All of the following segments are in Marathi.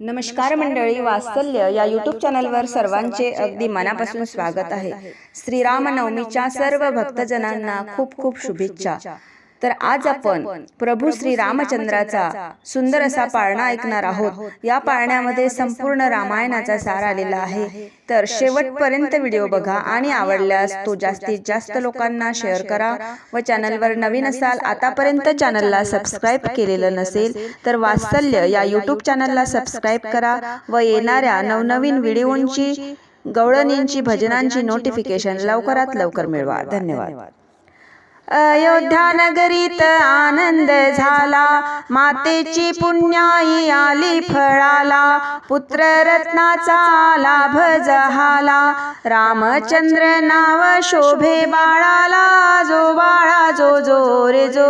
नमस्कार मंडळी वात्सल्य या यूट्यूब चॅनलवर सर्वांचे अगदी मनापासून स्वागत आहे. श्रीरामनवमीच्या सर्व भक्तजनांना खूप खूप शुभेच्छा. तर आज आपण प्रभू श्री रामचंद्राचा सुंदर असा पाळणा ऐकणार आहोत. या पाळण्यामध्ये संपूर्ण रामायणाचा सार आलेला आहे. तर शेवटपर्यंत व्हिडिओ बघा आणि आवडल्यास तो जास्तीत जास्त लोकांना शेअर करा व चॅनलवर नवीन असाल आतापर्यंत चॅनलला सबस्क्राईब केलेलं नसेल तर वात्सल्य या यूट्यूब चॅनलला सबस्क्राईब करा व येणाऱ्या नवनवीन व्हिडिओंची गवळणींची भजनांची नोटिफिकेशन लवकरात लवकर मिळवा. धन्यवाद अयोध्या नगरीत आनंद झाला. मातेची पुण्याई आली फळाला. पुत्र रत्नाचा लाभ जहाला. रामचंद्र नाव शोभे बाळाला. जो बाळा जो जो रे जो.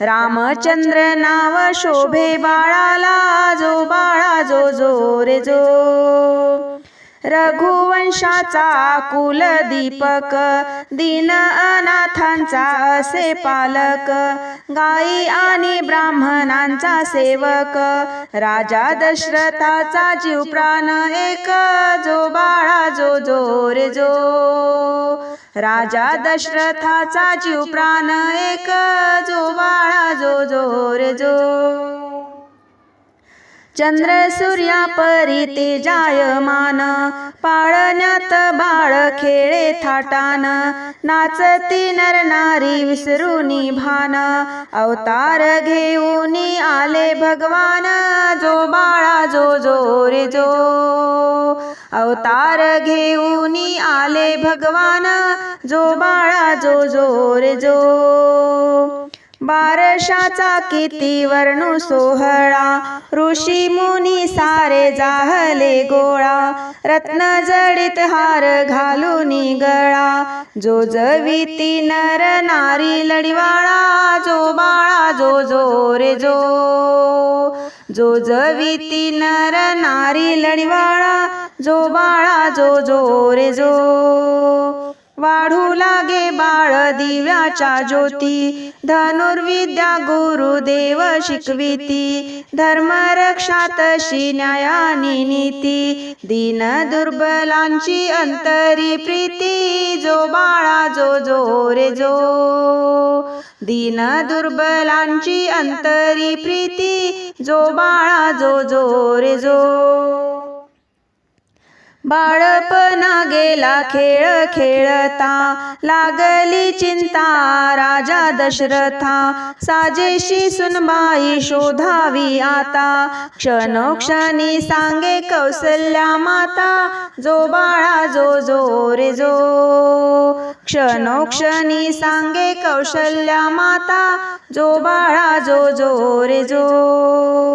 रामचंद्र नाव शोभे बाळाला. जो बाळा जो जो रे जो. रघुवंशाचा कुलदीपक. दीन अनाथांचा असे पालक. गाई आणि ब्राह्मणांचा सेवक. राजा दशरथाचा जीव प्राण एक. जो बाळा जो जोर जो राजा दशरथाचा जीव प्राण एक. जो बाळा जो जो जो चंद्र सूर्या परी तेजायमान पाळण्यात बाळ खेळे थाटान. नाचती नर नारी विसरूनी भान अवतार घेऊन आले भगवान. जो बाळा जो जो रे जो. अवतार घेऊन आले भगवान. जो बाळा जो जो रे जो. बारशाचा किती वर्णू सोहळा? ऋषी मुनी सारे जाहले गोळा. रत्न जडित हार घालून गळा जो जविती नर नारी लढिवाळा जो बाळा जो जो रे जो. जो जविती नर नारी लढिवाळा जो बाळा जो जो रे जो. वाढू लागे बाळ दिव्याच्या ज्योती. धनुर्विद्या गुरुदेव शिकविती. धर्मरक्षा तशी न्यायानी नीती. दीन दुर्बलांची अंतरी प्रीती. जो बाळा जो जो रे जो. दीन दुर्बलांची अंतरी प्रीती. जो बाळा जो जो रे जो. बाळपणा गेला खेळ खेळता. लागली चिंता राजा दशरथा. साजेशी सुनबाई शोधावी आता. क्षणोक्षणी सांगे कौसल्या माता. जो बाळा जो जो रे जो. क्षणोक्षणी सांगे कौशल्या माता. जो बाळा जो जो रे जो.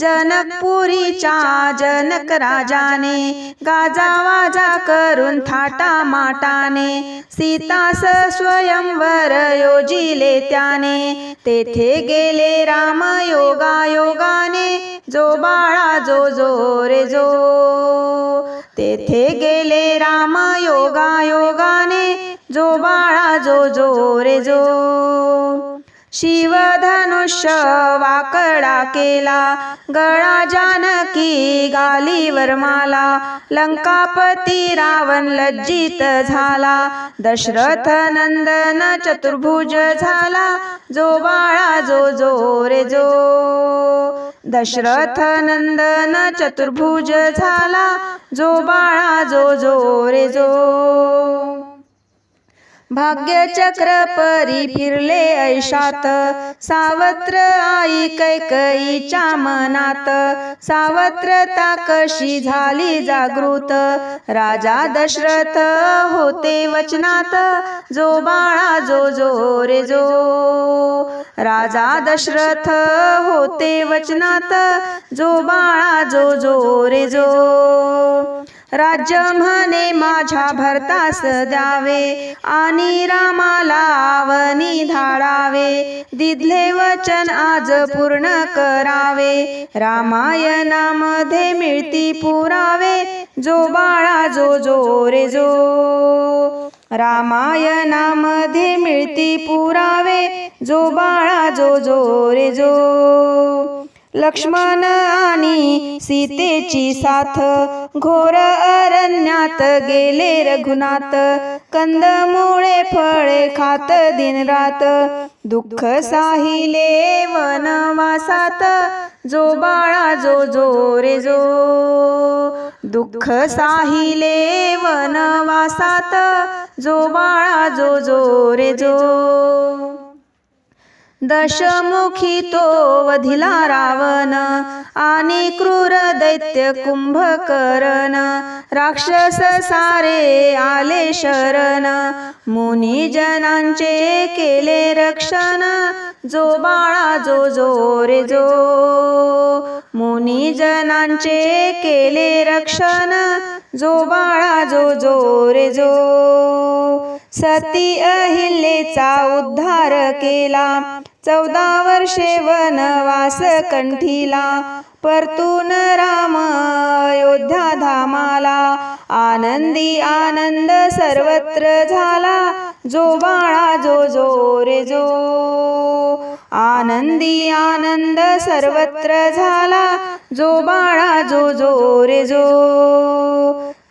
जनकपुरीच्या जनक राजाने गाजा वाजा करून थाटा माटाने सीतास स्वयंवर योजिले त्याने. तेथे गेले राम योगा योगाने जो बाळा जो जो रे जो. तेथे गेले राम योगा योगाने जो बाळा जो जो रे जो. शिवधनुष्य वाकडा केला गळा जानकी गालीवर माला लंकापती रावण लज्जित झाला दशरथ नंदन चतुर्भुज झाला जो बाळा जो जो रे जो. दशरथ नंदन चतुर्भुज झाला जो बाळा जो जो रे जो. भाग्यचक्र परी फिरले ऐशात. सावत्र आई कैकईच्या मनात. सावत्रता कशी झाली जागृत. राजा दशरथ होते वचनात. जो बाळा जो जो रे जो. राजा दशरथ होते वचनात. जो बाळा जो जो रे जो. राज्य म्हणे माझ्या भरतास द्यावे आणि रामाला आवनी धाडावे. दिधले वचन आज पूर्ण करावे. रामायणामध्ये मिळती पुरावे. जो बाळा जो जो रे जो. रामायणामध्ये मिळती पुरावे. जो बाळा जो जो रे जो. लक्ष्मण आणि सीतेची साथ. घोर अरण्यात गेले रघुनाथ. कंदमुळे फळे खात दिन रात दुःख साहिले वनवासात. जो बाळा जो जो रे जो. दुःख साहिले वनवासात. जो बाळा जो जो रे जो. दशमुखी तो वधिला रावण आणि क्रूर दैत्य कुंभकरण. राक्षस सारे आले शरण. मुनी जनांचे केले रक्षण. जो बाळा जो जो रे जो. मुनी जनांचे केले रक्षण. जो बाळा जो जो रे जो. सती अहिल्येचा उद्धार केला. चौदा वर्षे वनवास कंठीला परतून राम अयोध्या धामाला. आनंदी आनंद सर्वत्र झाला जो बाळा जो जो रे जो. आनंदी आनंद सर्वत्र झाला जो बाळा जो जो रे जो.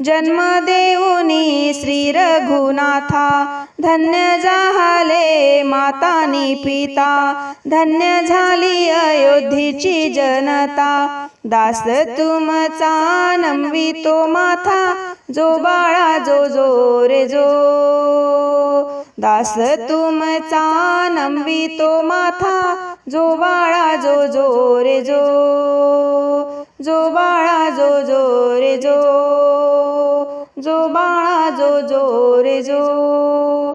जन्म देऊनी श्री रघुनाथा धन्य झाले मातानी पिता धन्य झाली अयोध्येची जनता. दास तुमचा नमवितो माथा जो बाळा जो जो रे जो. दास तुमचा नमवितो माथा जो बाळा जो जो रे जो. जो बाळा जो जो रे जो जो बाळा जो जो रे जो.